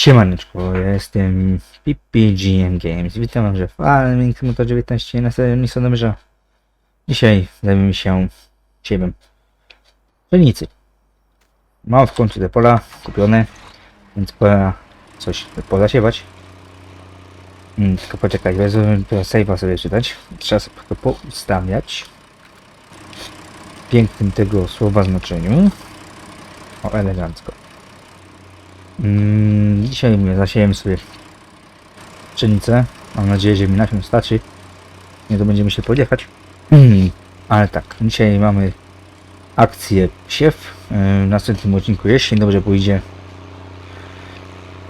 Siemaneczko, ja jestem PPGM Games. Witam was w Farming Motor 19 na serii Nissanomierza. Dzisiaj zajmiemy się siewem pszenicy. Mam w końcu te pola kupione, więc pora coś pozasiewać. Mm, Tylko poczekać, bo ja save'a sobie czytać. Trzeba sobie to poustawiać. W pięknym tego słowa znaczeniu. O, elegancko. Mm, Dzisiaj zasiejemy sobie pszenicę. Mam nadzieję, że mi na starczy. Nie to będziemy się podjechać. Mm, Ale tak, dzisiaj mamy akcję siew. Yy, W następnym odcinku, jeśli dobrze pójdzie,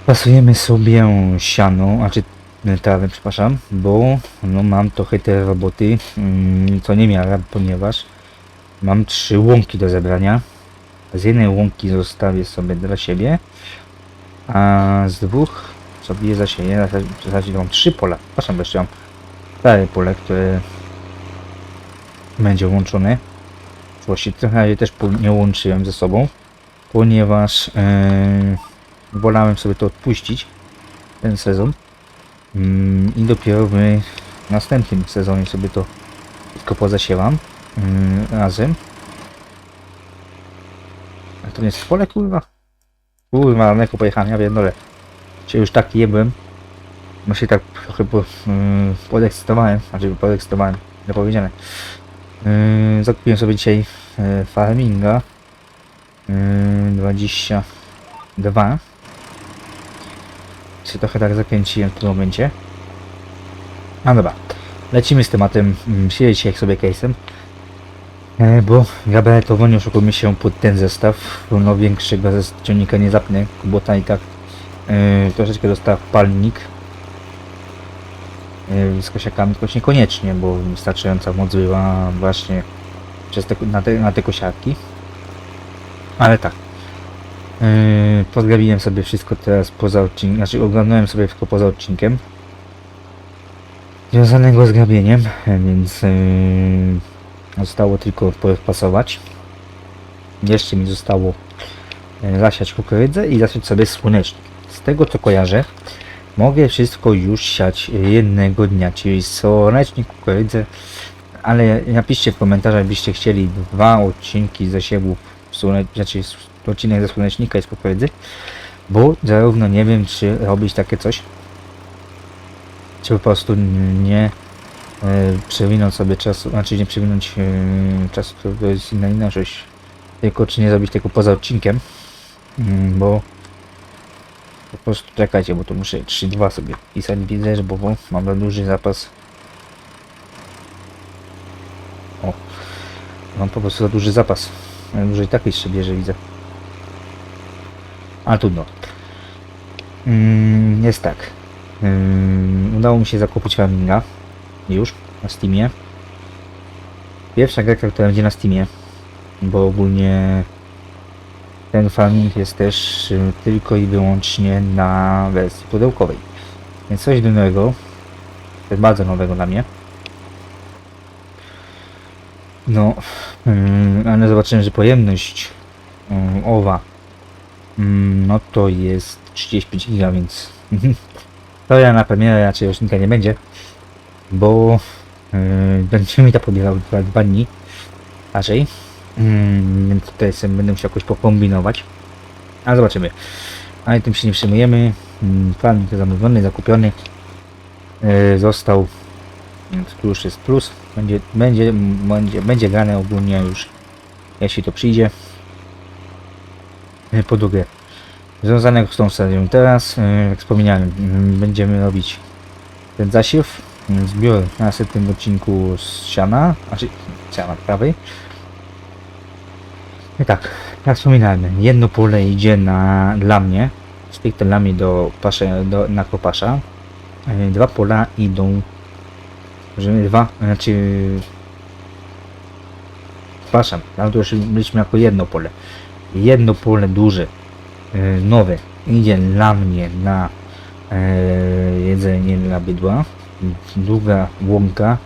pasujemy sobie siano, znaczy y, trawę, przepraszam, bo no, mam trochę te roboty, mm, co nie miara, ponieważ mam trzy łąki do zebrania. Z jednej łąki zostawię sobie dla siebie, a z dwóch sobie zasieję. W zasadzie mam trzy pola. Przepraszam, jeszcze mam stare pole, które będzie łączone. Właściwie trochę je też nie łączyłem ze sobą, ponieważ yy, wolałem sobie to odpuścić ten sezon. Mm, I dopiero w następnym sezonie sobie to tylko pozasiewam yy, razem. A to nie jest pole kurwa? Kurwa, daleko pojechałem, ja ale się już tak jebłem. No się tak trochę po, yy, podekscytowałem, znaczy podekscytowałem, nie powiedziane. Yy, zakupiłem sobie dzisiaj yy, farminga yy, 22. Się trochę tak zakręciłem w tym momencie. A dobra, lecimy z tematem, yy, siedzieć dzisiaj sobie case'em. E, Bo gabinetowo nie oszukujmy się pod ten zestaw, no większego ze ciągnika nie zapnę, kubota i tak e, troszeczkę dostał palnik e, z kosiakami, choć niekoniecznie, bo wystarczająca moc była właśnie przez te, na, te, na te kosiarki. Ale tak. E, Podgrabiłem sobie wszystko teraz poza odcinkiem, znaczy oglądałem sobie wszystko poza odcinkiem. Związanego z grabieniem, więc e, Zostało tylko pasować. Jeszcze mi zostało e, zasiać kukurydzę i zasiać sobie słonecznik. Z tego co kojarzę, mogę wszystko już siać jednego dnia, czyli słonecznik, kukurydzę, ale napiszcie w komentarzach, byście chcieli dwa odcinki zasiewów, słone- znaczy odcinek ze słonecznika i z kukurydzy, bo zarówno nie wiem, czy robić takie coś, czy po prostu nie przewinąć sobie czasu, znaczy nie przewinąć e, czasu, to, jest inna rzecz, tylko czy nie zrobić tego poza odcinkiem, mm, bo po prostu czekajcie, bo to muszę 3-2 sobie pisać, widzę, bo mam za duży zapas. O, mam po prostu za duży zapas, i tak jeszcze bierze, widzę. A trudno. Mm, jest tak. Ym, udało mi się zakupić już na Steamie. Pierwsza gra, która będzie na Steamie, bo ogólnie ten farming jest też y, tylko i wyłącznie na wersji pudełkowej. Więc coś nowego, to jest bardzo nowego dla mnie. No, ym, ale zobaczyłem, że pojemność ym, owa ym, no to jest 35 giga, więc to ja na premierę raczej rocznika nie będzie bo yy, będzie mi to pobierał dwa, dni raczej. Yy, więc tutaj sobie będę musiał jakoś pokombinować. A zobaczymy. Ale tym się nie przejmujemy. Yy, plan to zamówiony, zakupiony. Yy, został więc plus jest plus. Będzie, będzie, będzie, będzie grane ogólnie już jeśli to przyjdzie. Yy, po drugie związanego z tą serią. Teraz yy, jak wspomniałem yy, będziemy robić ten zasiew zbiór na następnym odcinku z siana, znaczy siana prawej. I tak, jak wspominałem, jedno pole idzie na dla mnie, stricte dla do pasze, do, na kopasza. E, Dwa pola idą, że dwa, znaczy przepraszam, tam to już byliśmy jako jedno pole. Jedno pole duże, e, nowe, idzie dla mnie na e, jedzenie dla bydła druga łąka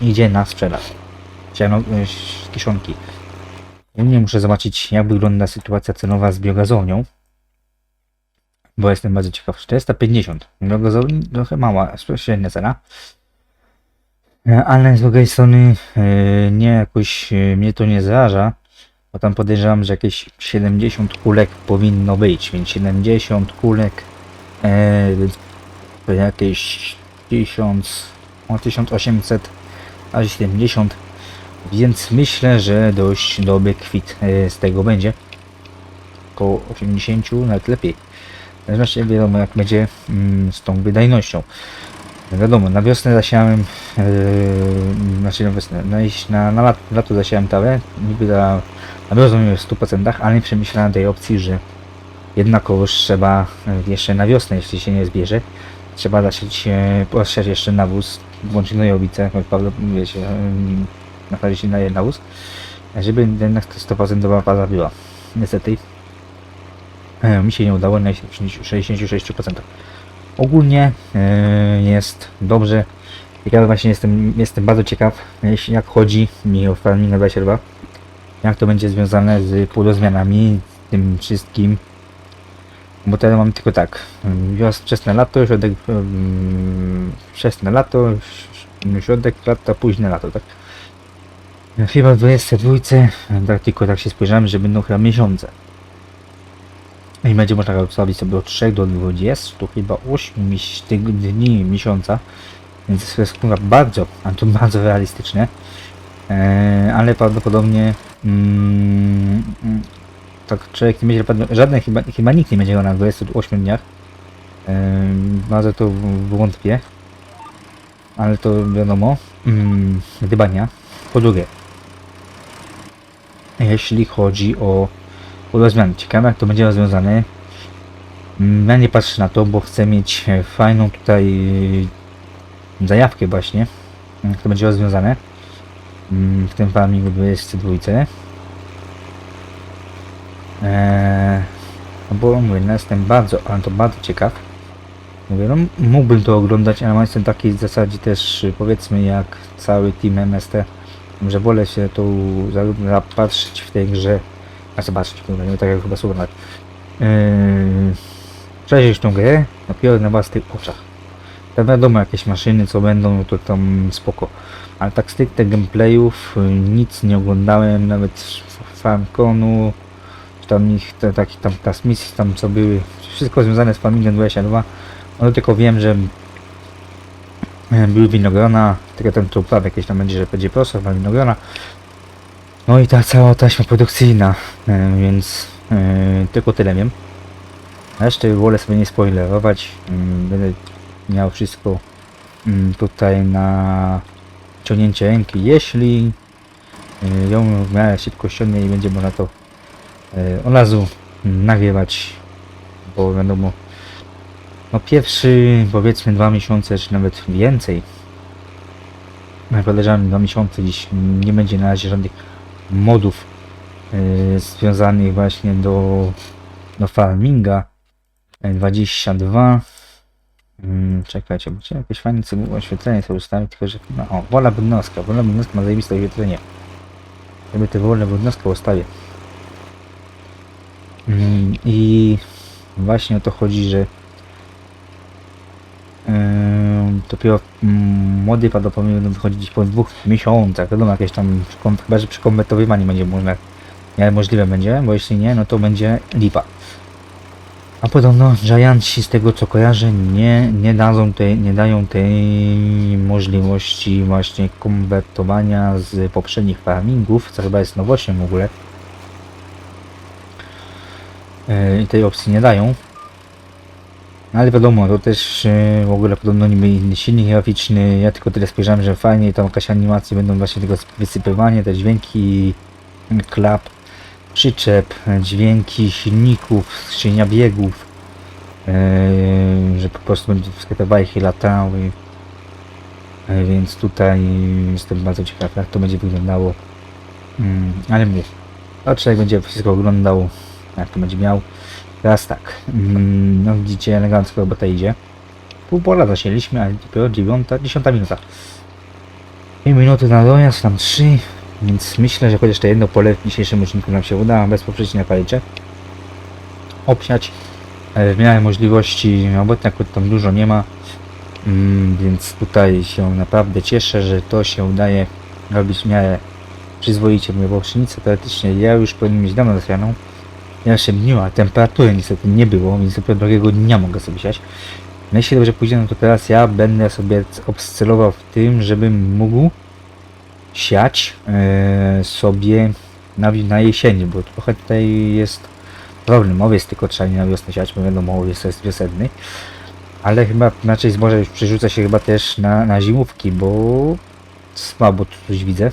idzie na sprzedaż. Siano, e, kiszonki. U mnie muszę zobaczyć jak wygląda sytuacja cenowa z biogazownią. bo jestem bardzo ciekaw. 450. Drogo za- trochę mała, średnia cena. E, Ale z drugiej strony e, nie jakoś mnie to nie zraża, bo tam podejrzewam, że jakieś 70 kulek powinno być, więc 70 kulek, e, jakieś 1000, o 1800 aż 70, więc myślę, że dość dobry kwit e, z tego będzie. Około 80, nawet lepiej. Zresztą wiadomo jak będzie mm, z tą wydajnością. Wiadomo, na wiosnę zasiałem, yy, znaczy na wiosnę, na, na, lat, lato zasiałem trawę, niby na, na wiosnę w 100%, ale nie przemyślałem tej opcji, że jednakowoż trzeba e, jeszcze na wiosnę, jeśli się nie zbierze, trzeba zasiać, e, posiać jeszcze nawóz, włączyć nojowice, jak wiecie, ym, nakładać się na jeden nawóz, żeby jednak 100% faza była. Niestety, e, mi się nie udało na 66%. Ogólnie e, jest dobrze. Ciekawy właśnie jestem, jestem bardzo ciekaw, jak chodzi mi o farming na 22, jak to będzie związane z płodozmianami, z tym wszystkim. Bo teraz mam tylko tak, wczesne lato, środek, wczesne lato, ś- środek lata, późne lato, tak? Chyba w 22, tak tylko tak się spojrzałem, że będą chyba miesiące. I będzie można ustawić sobie od 3 do 20, to chyba 8 miś- tyg- dni miesiąca, więc to jest chyba bardzo, a to bardzo realistyczne. E, ale prawdopodobnie mm, mm, tak człowiek nie będzie żadne chyba, chyba nikt nie będzie go na 28 dniach. E, bardzo to w- wątpię. Ale to wiadomo, mm, gdybania. Po drugie, jeśli chodzi o rozmian. Ciekawe jak to będzie rozwiązane. Ja nie patrzę na to, bo chcę mieć fajną tutaj e, zajawkę właśnie. Jak to będzie rozwiązane. W tym farmingu 22. Eee, no bo mówię, no jestem bardzo, ale to bardzo ciekaw. Mówię, no mógłbym to oglądać, ale jestem takiej zasadzie też powiedzmy jak cały team MST, że wolę się tu za- zapatrzyć w tej grze a zobaczyć, kurwa, nie tak jak chyba nawet. Yy, przejrzeć tą grę dopiero na własnych oczach. To wiadomo, jakieś maszyny co będą, no to tam spoko. Ale tak stricte gameplayów, y, nic nie oglądałem, nawet Famconu, czy tam ich, te, takich tam transmisji tam co były, wszystko związane z Famigiem 22. No tylko wiem, że były winogrona, tylko ten tu prawie jakieś tam będzie, że będzie prosto, winogrona. No i ta cała taśma produkcyjna, więc e, tylko tyle wiem. Resztę wolę sobie nie spoilerować. Będę miał wszystko tutaj na ciągnięcie ręki. Jeśli e, ją w miarę szybko ściągnie i będzie można to od razu nagrywać, bo wiadomo, no pierwszy powiedzmy dwa miesiące, czy nawet więcej. Podejrzewam dwa miesiące dziś nie będzie na razie żadnych modów y, związanych właśnie do, do farminga. Y, 22 mm, czekajcie, bo chciałem jakieś fajne sobie oświetlenie sobie ustawić, tylko że no, o, wola brudnowska, wola brudnowska ma zajebiste oświetlenie. Sobie te wolę brudnowska ustawię i właśnie o to chodzi, że dopiero mm, młody prawdopodobnie będą wychodzić po dwóch miesiącach. Wiadomo, jakieś tam, chyba że przy konwertowywaniu będzie można, nie, możliwe będzie, bo jeśli nie, no to będzie lipa. A podobno Giantsi z tego co kojarzę nie, nie dadzą tej, nie dają tej możliwości właśnie konwertowania z poprzednich farmingów, co chyba jest nowością w ogóle. Yy, I tej opcji nie dają. No Ale wiadomo, to też e, w ogóle podobno niby inny silnik graficzny. Ja tylko tyle spojrzałem, że fajnie tam jakaś animacje będą właśnie tego wysypywanie, te dźwięki klap, przyczep, e, dźwięki silników, skrzynia biegów, e, że po prostu będzie te bajki latały. E, Więc tutaj jestem bardzo ciekaw jak to będzie wyglądało. Mm, Ale mówię, to człowiek będzie wszystko oglądał, jak to będzie miał. Teraz tak, mm, no widzicie elegancko robota idzie. Pół pola zasięliśmy, ale dopiero dziewiąta, dziesiąta minuta. Dwie minuty na dojazd, tam trzy, więc myślę, że chociaż to jedno pole w dzisiejszym odcinku nam się uda bez poprzecznej na palicze. Obsiać e, w miarę możliwości, obecnie akurat tam dużo nie ma, mm, więc tutaj się naprawdę cieszę, że to się udaje robić w miarę przyzwoicie, bo pszenicę teoretycznie ja już powinien mieć dawno zasjaną, w pierwszym dniu, a temperatury niestety nie było, więc dopiero drugiego dnia mogę sobie siać. No jeśli dobrze pójdzie, no to teraz ja będę sobie obscelował w tym, żebym mógł siać e, sobie na, na jesieni, bo trochę tutaj jest problem. Owiec tylko trzeba nie na wiosnę siać, bo wiadomo, owiec jest wiosenny. Ale chyba inaczej zboże już przerzuca się chyba też na, na zimówki, bo słabo tu coś widzę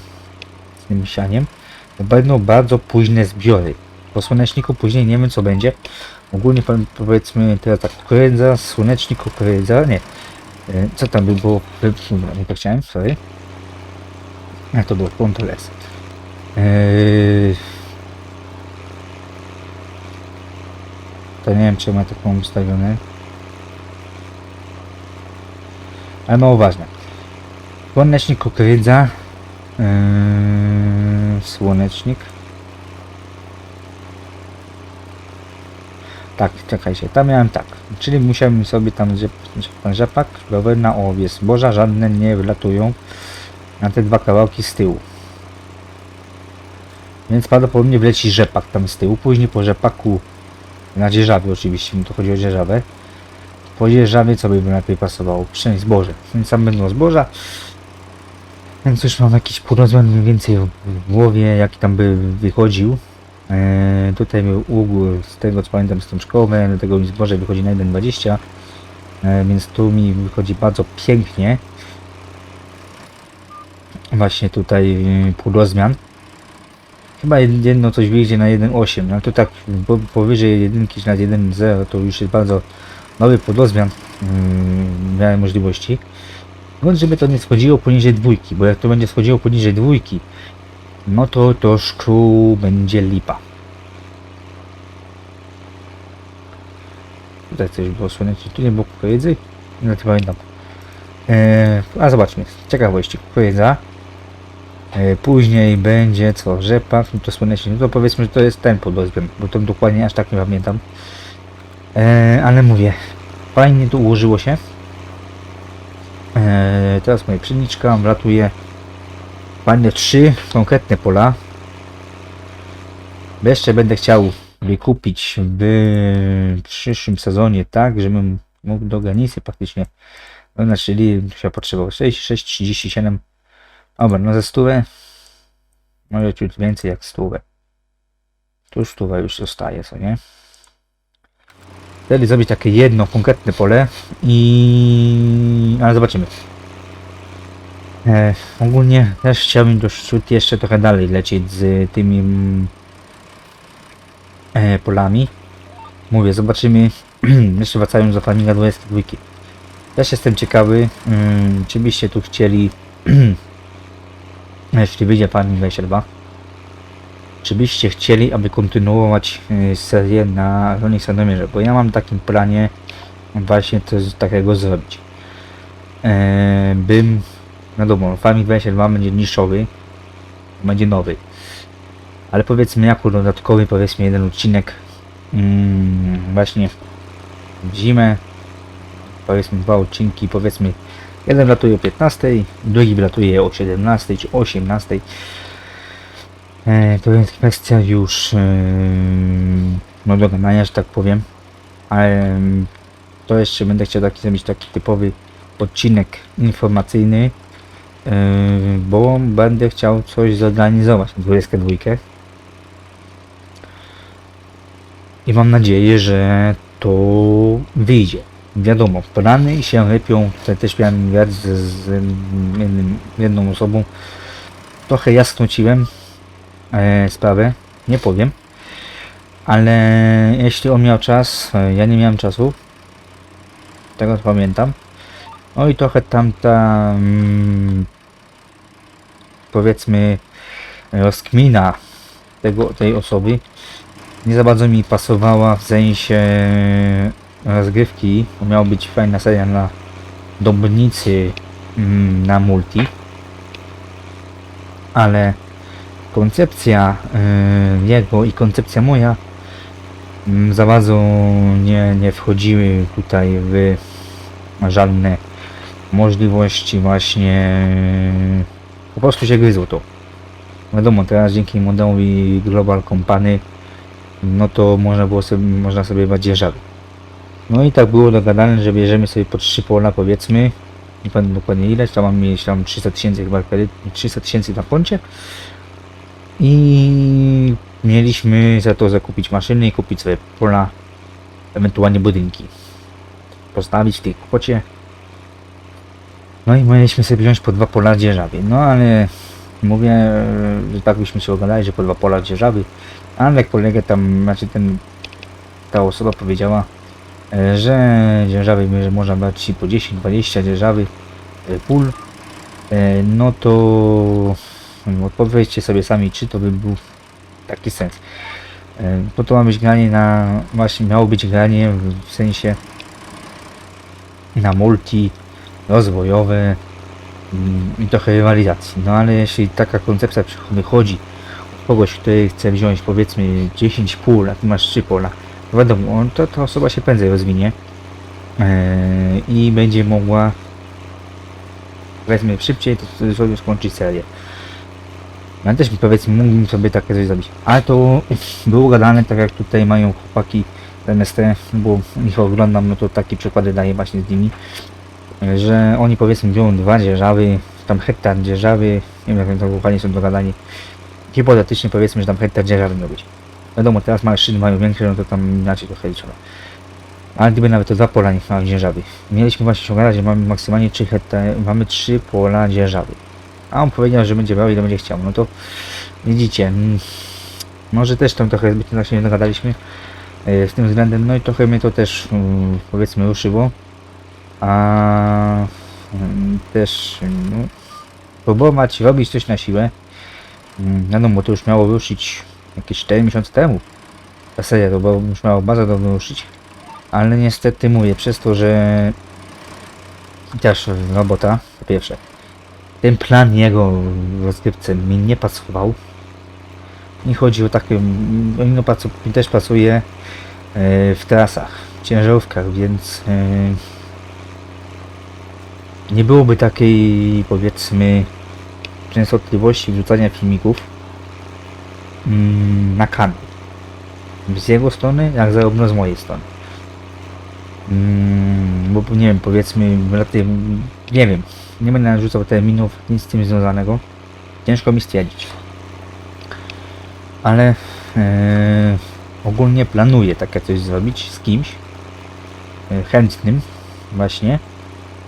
z tym sianiem. Będą bardzo późne zbiory. Po słoneczniku później nie wiem co będzie. Ogólnie powiedzmy teraz tak, kukurydza, słonecznik, kukurydza, nie. E, Co tam by było? Nie to chciałem, sorry. A to było Control S. Eee... To nie wiem, czy ma taką ustawione. Ale mało ważne. Słonecznik, kukurydza. Eee... Słonecznik. Tak, czekajcie, tam miałem tak. Czyli musiałem sobie tam rzep, rzepak, bawełna, owiec, zboża żadne nie wlatują na te dwa kawałki z tyłu. Więc prawdopodobnie wleci rzepak tam z tyłu. Później po rzepaku, na dzierżawie oczywiście, mi to chodzi o dzierżawę. Po dzierżawie co by lepiej pasowało? Przynajmniej zboże. Więc tam będą zboża. Więc już mam jakiś porozmiar mniej więcej w głowie, jaki tam by wychodził. Eee, tutaj był ugór, z tego co pamiętam, strączkowy, dlatego mi zboże wychodzi na 1,20. Eee, więc tu mi wychodzi bardzo pięknie. Właśnie tutaj półrozmian. Chyba jed- jedno coś wyjdzie na 1.8, no to tak po, powyżej jedynki nad 1.0 to już jest bardzo nowy podrozmian yy, w możliwości. Bądź żeby to nie schodziło poniżej dwójki, bo jak to będzie schodziło poniżej dwójki, no to troszkę będzie lipa. Tutaj coś było słoneczne, tu nie było kukurydzy, no to pamiętam. Eee, a zobaczmy, ciekawości, kukurydza. E, Później będzie co, rzepak, no to słonecznik, no to powiedzmy, że to jest ten podrozmian, bo to dokładnie aż tak nie pamiętam. E, ale mówię, fajnie to ułożyło się. E, teraz moja pszeniczka wlatuje fajne trzy konkretne pola. Jeszcze będę chciał wykupić w przyszłym sezonie tak, żebym mógł do granicy praktycznie, no, znaczy li- się potrzebował 6, 6, 37 Dobra, no ze stówę. Może ciut więcej jak stówę. Tu stówę już zostaje, co nie? Wtedy zrobić takie jedno konkretne pole i... Ale zobaczymy. E, ogólnie też chciałbym do szczyt jeszcze trochę dalej lecieć z tymi mm, e, polami. Mówię, zobaczymy. jeszcze wracając do farminga 22. Też jestem ciekawy, mm, czy byście tu chcieli jeśli wyjdzie Farming 22 czy byście chcieli, aby kontynuować y, serię na Rolnik Sandomierze, bo ja mam takim planie właśnie coś takiego zrobić. E, bym, wiadomo, Farming 22 będzie niszowy, będzie nowy, ale powiedzmy jako dodatkowy, powiedzmy jeden odcinek mm, właśnie w zimę, powiedzmy dwa odcinki, powiedzmy Jeden latuje o 15, drugi wylatuje o 17 czy 18. E, to jest kwestia już e, no dogadania, że tak powiem. Ale to jeszcze będę chciał taki zrobić taki typowy odcinek informacyjny, bo będę chciał coś zorganizować na 22. I mam nadzieję, że to wyjdzie wiadomo, plany się lepią. Tutaj też miałem gadać z, z jednym, jedną osobą. Trochę ja skróciłem e, sprawę, nie powiem. Ale jeśli on miał czas, e, ja nie miałem czasu. Tego pamiętam. No i trochę tamta mm, powiedzmy rozkmina tego, tej osoby nie za bardzo mi pasowała w sensie rozgrywki. Miała być fajna seria na Dobnicy mm, na multi. Ale koncepcja y, jego i koncepcja moja mm, za bardzo nie, nie wchodziły tutaj w żadne możliwości właśnie po prostu się gryzło to. Wiadomo, teraz dzięki modelowi Global Company no to można było sobie, można sobie bardziej żaby. No i tak było dogadane, że bierzemy sobie po trzy pola powiedzmy. Nie pamiętam dokładnie ile, tam mam mieć tam 300 tysięcy chyba kredyt, 300 tysięcy na koncie. I mieliśmy za to zakupić maszyny i kupić sobie pola, ewentualnie budynki. Postawić w tej kwocie. No i mieliśmy sobie wziąć po dwa pola dzierżawy. No ale mówię, że tak byśmy się ogadali, że po dwa pola dzierżawy. Ale jak kolega tam, znaczy ten, ta osoba powiedziała, e, że dzierżawy, że można brać po 10-20 dzierżawy e, pól, e, no to mm, odpowiedzcie sobie sami, czy to by był taki sens. E, Bo to ma być granie na, właśnie miało być granie w sensie na multi, rozwojowe i trochę rywalizacji. No ale jeśli taka koncepcja wychodzi od kogoś, który chce wziąć powiedzmy 10 pól, a ty masz 3 pola, to wiadomo, to ta osoba się prędzej rozwinie e, i będzie mogła powiedzmy szybciej to sobie skończyć serię. Ja też powiedzmy mógłbym sobie takie coś zrobić. Ale to było gadane tak jak tutaj mają chłopaki MST, bo ich oglądam, no to takie przykłady daję właśnie z nimi, że oni powiedzmy biorą dwa dzierżawy, tam hektar dzierżawy, nie wiem jak to dokładnie są dogadani. Hipotetycznie powiedzmy, że tam hektar dzierżawy miał być. Wiadomo, teraz maszyny mają większe, no to tam inaczej trochę liczone. Ale gdyby nawet to dwa pola nie miały dzierżawy. Mieliśmy właśnie się ogadać, że mamy maksymalnie 3 hektary, mamy 3 pola dzierżawy. A on powiedział, że będzie brał ile będzie chciał. No to widzicie, mm, może też tam trochę zbytnio się nie dogadaliśmy e, z tym względem, no i trochę mnie to też mm, powiedzmy ruszyło. A mm, też no, próbować robić coś na siłę. Mm, Wiadomo, to już miało ruszyć jakieś 4 miesiące temu. Ta seria to było- już miało bardzo dawno ruszyć. Ale niestety mówię, przez to, że też robota, po pierwsze, ten plan jego w rozgrywce mi nie pasował. Nie chodzi o takie, on no, pasu- też pasuje e, w trasach, ciężarówkach, więc e, nie byłoby takiej powiedzmy częstotliwości wrzucania filmików mm, na kanał. Z jego strony, jak zarówno z mojej strony. Mm, bo nie wiem, powiedzmy, nie wiem, nie będę narzucał terminów, nic z tym związanego. Ciężko mi stwierdzić. Ale e, ogólnie planuję takie coś zrobić z kimś e, chętnym właśnie.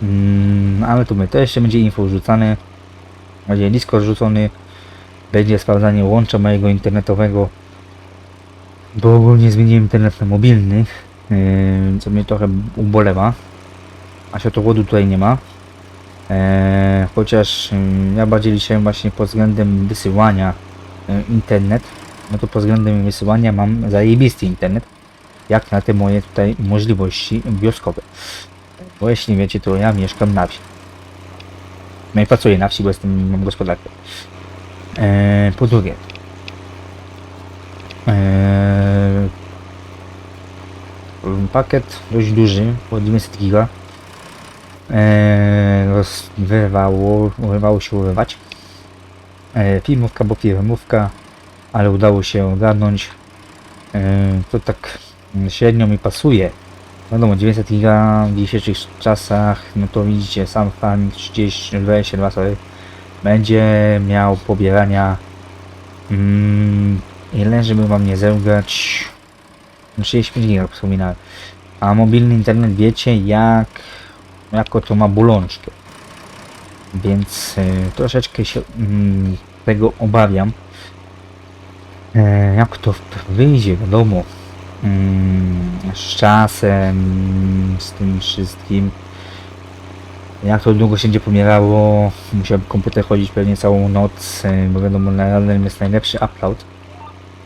Mm, ale tu my to jeszcze będzie info rzucane. Będzie Discord rzucony. Będzie sprawdzanie łącza mojego internetowego. Bo ogólnie zmieniłem internet na mobilny. Co mnie trochę ubolewa. A światłowodu tutaj nie ma. Chociaż ja bardziej liczyłem właśnie pod względem wysyłania internet. No to pod względem wysyłania mam zajebisty internet. Jak na te moje tutaj możliwości wioskowe. Bo jeśli wiecie, to ja mieszkam na wsi. No i pracuję na wsi, bo jestem, mam gospodarkę. Eee, po drugie. Eee, pakiet dość duży, po 900 giga. Eee, roz, wyrwało, się urywać. Eee, filmówka, bo filmówka, ale udało się ogarnąć. Eee, to tak średnio mi pasuje. Wiadomo, 900 giga w dzisiejszych czasach, no to widzicie, sam fan 30, 22 sorry, będzie miał pobierania mm, ile, żeby wam nie zełgać no 35 giga, jak wspominałem. A mobilny internet wiecie jak jako to ma bolączkę. Więc e, troszeczkę się mm, tego obawiam. E, jak to wyjdzie, wiadomo. Mm, z czasem, z tym wszystkim. Jak to długo się będzie pomierało, musiałby komputer chodzić pewnie całą noc, e, bo wiadomo, na ranem jest najlepszy upload.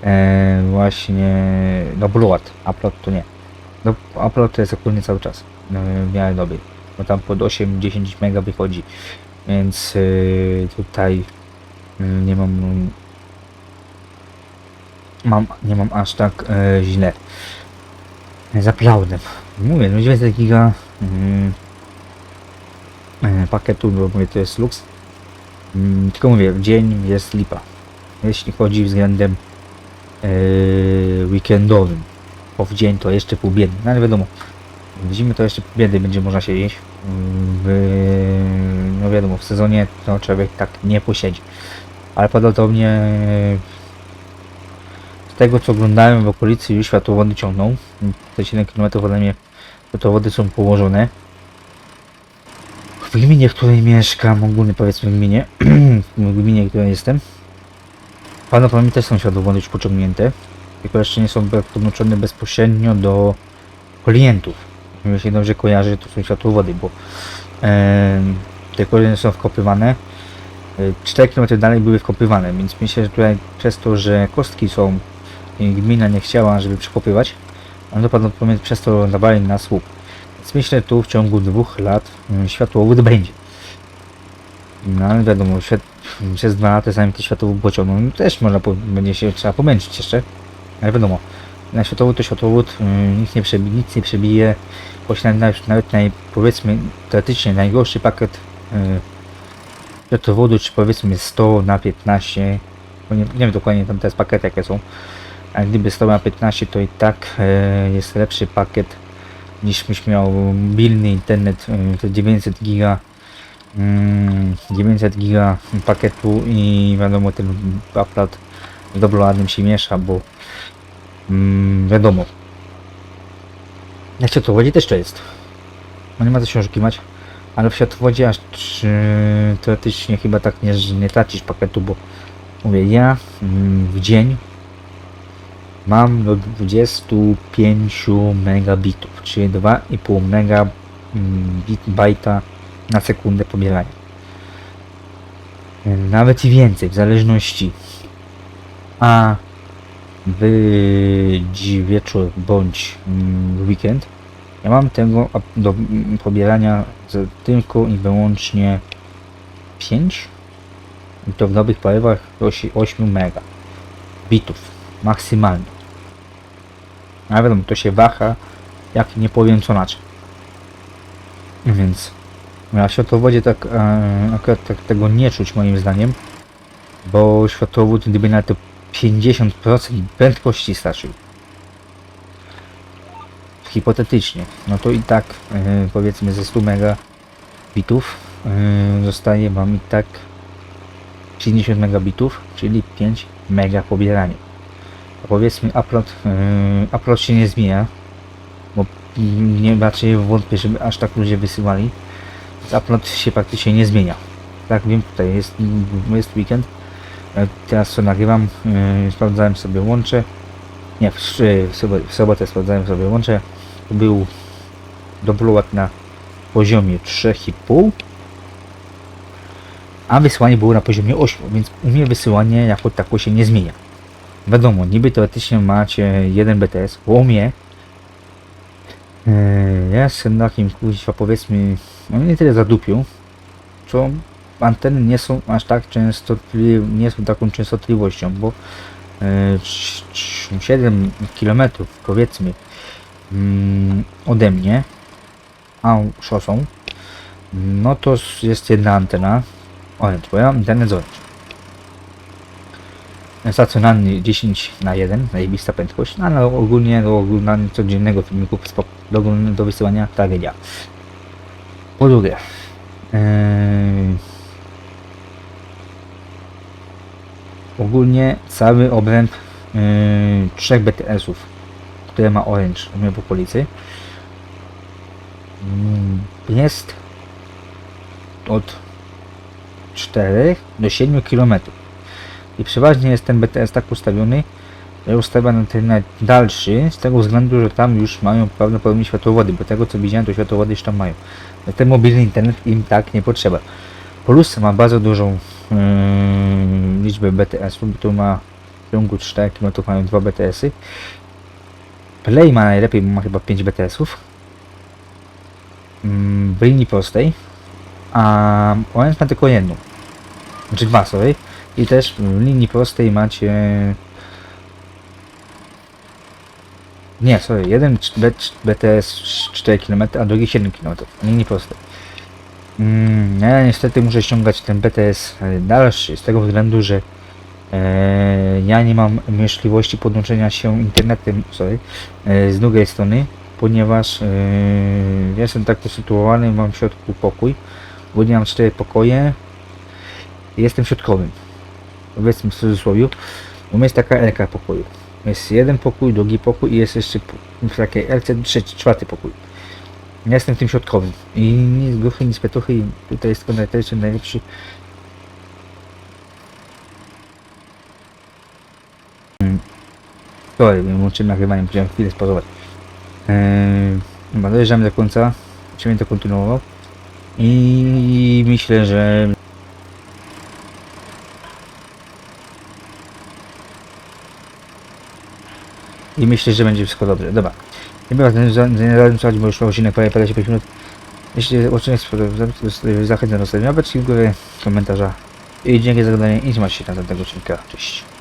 E, właśnie, no upload, upload to nie. No, upload to jest ogólnie cały czas, e, w miarę dobry, bo tam pod 8-10 mega wychodzi, więc tutaj e, nie mam, mam, nie mam aż tak e, źle. Za cloudem. Mówię, no 900 giga mm, e, pakietu, bo mówię, to jest luks. Mm, tylko mówię, w dzień jest lipa. Jeśli chodzi względem e, weekendowym. Bo w dzień to jeszcze pół biedy. No ale wiadomo, w zimie to jeszcze pół biedy będzie można siedzieć. W, no wiadomo, w sezonie to człowiek tak nie posiedzi. Ale podobnie z tego co oglądałem w okolicy już światłowody ciągną. Te 7 km ode mnie światłowody są położone. W gminie, w której mieszkam, ogólnie powiedzmy w gminie, w gminie, w której jestem, prawdopodobnie też są światłowody już pociągnięte, tylko jeszcze nie są be- podłączone bezpośrednio do klientów. Jeśli dobrze kojarzę, to są światłowody, bo e, te kolejne są wkopywane. E, 4 km dalej były wkopywane, więc myślę, że tutaj przez to, że kostki są gmina nie chciała, żeby przekopywać, to prawdopodobnie przez to dawali na słup. Więc myślę, tu w ciągu dwóch lat mm, światłowód będzie. No ale wiadomo, przez dwa lata zanim te światłowód pociągną, no, też można będzie się trzeba pomęczyć jeszcze. Ale wiadomo, na światłowód to światłowód, yy, nic nie przebije, nic nie przebije, choć nawet, nawet naj, powiedzmy teoretycznie najgorszy pakiet yy, światłowodu, czy powiedzmy 100 na 15, bo nie, nie wiem dokładnie tam te pakiety jakie są, a gdyby 100 na 15 to i tak e, jest lepszy pakiet niż byś miał mobilny internet e, to 900 giga mm, 900 giga pakietu i wiadomo ten aparat z dobroładnym się miesza, bo mm, wiadomo. Na światłowodzie też to jest. No nie ma co się oszukiwać ale w światłowodzie aż teoretycznie chyba tak nie, nie tracisz pakietu, bo mówię ja mm, w dzień mam do 25 megabitów, czyli 2,5 mega mm, na sekundę pobierania. Nawet i więcej, w zależności. A w wieczór bądź mm, weekend ja mam tego do mm, pobierania tylko i wyłącznie 5 i to w dobrych porywach do osi- 8 mega bitów maksymalnie. Ale wiadomo, to się waha jak nie powiem co znaczy. Więc na światłowodzie tak e, akurat tak tego nie czuć moim zdaniem, bo światłowód gdyby na to 50% prędkości starczył hipotetycznie, no to i tak e, powiedzmy ze 100 megabitów e, zostaje wam i tak 50 megabitów, czyli 5 mega pobieranie. Powiedzmy upload, upload się nie zmienia, bo mm, nie raczej wątpię, żeby aż tak ludzie wysyłali. Upload się praktycznie nie zmienia. Tak wiem, tutaj jest, jest weekend. E, Teraz co nagrywam, e, sprawdzałem sobie łącze. Nie, w, w, sobotę, sprawdzałem sobie łącze. Był download na poziomie 3,5 a wysłanie było na poziomie 8, więc u mnie wysyłanie jako tako się nie zmienia. Wiadomo, niby teoretycznie macie jeden BTS, mnie yy, ja jestem takim kuźwa powiedzmy, no nie tyle zadupił, co anteny nie są aż tak częstotliwe, nie są taką częstotliwością, bo yy, trz- trz- 7 km powiedzmy mm, ode mnie, a szosą, no to jest jedna antena, Orange, bo ja mam internet z Orange. Stacjonarny 10 na 1, zajebista prędkość, no ale ogólnie do oglądania codziennego filmiku do, do wysyłania tragedia. Po drugie, yy, ogólnie cały obręb yy, trzech BTS-ów, które ma Orange u mnie w okolicy, yy, jest od 4 do 7 km. I przeważnie jest ten BTS tak ustawiony, że ustawia na ten dalszy, z tego względu, że tam już mają prawdopodobnie światłowody, bo tego co widziałem, to światłowody już tam mają. Ten mobilny internet im tak nie potrzeba. Plus ma bardzo dużą yy, liczbę BTS-ów, bo tu ma w ciągu 4 km mają 2 BTS-y. Play ma najlepiej, bo ma chyba 5 BTS-ów. Mm, w linii prostej. A Orange ma tylko jedną. Znaczy dwa, sorry. I też w linii prostej macie Nie, sorry, jeden BTS 4 km, a drugi 7 km. Nie, nie proste. Mm, ja niestety muszę ściągać ten BTS dalszy, z tego względu, że e, ja nie mam możliwości podłączenia się internetem sorry, e, z drugiej strony, ponieważ e, ja jestem tak posytuowany, mam w środku pokój, bo nie mam cztery pokoje, jestem środkowym, powiedzmy w cudzysłowie, mnie jest taka elka pokoju. Jest jeden pokój, drugi pokój i jest jeszcze w takiej LC trzeci, czwarty pokój. Ja jestem tym środkowym. I nic gruchy, nic petuchy tutaj jest konektor najlepszy. Mm. Sorry, łączymy nagrywanie, musiałem chwilę spazować. Eee, chyba dojeżdżamy do końca. Będziemy to kontynuował. I myślę, że I myślę, że będzie wszystko dobrze. Dobra. Nie będę zadłużać, bo już odcinek prawie 55 minut. Jeśli odcinek zachęcam do zostawienia łapeczki w górę, komentarza. I dzięki za oglądanie i trzymajcie na następnego odcinka. Cześć.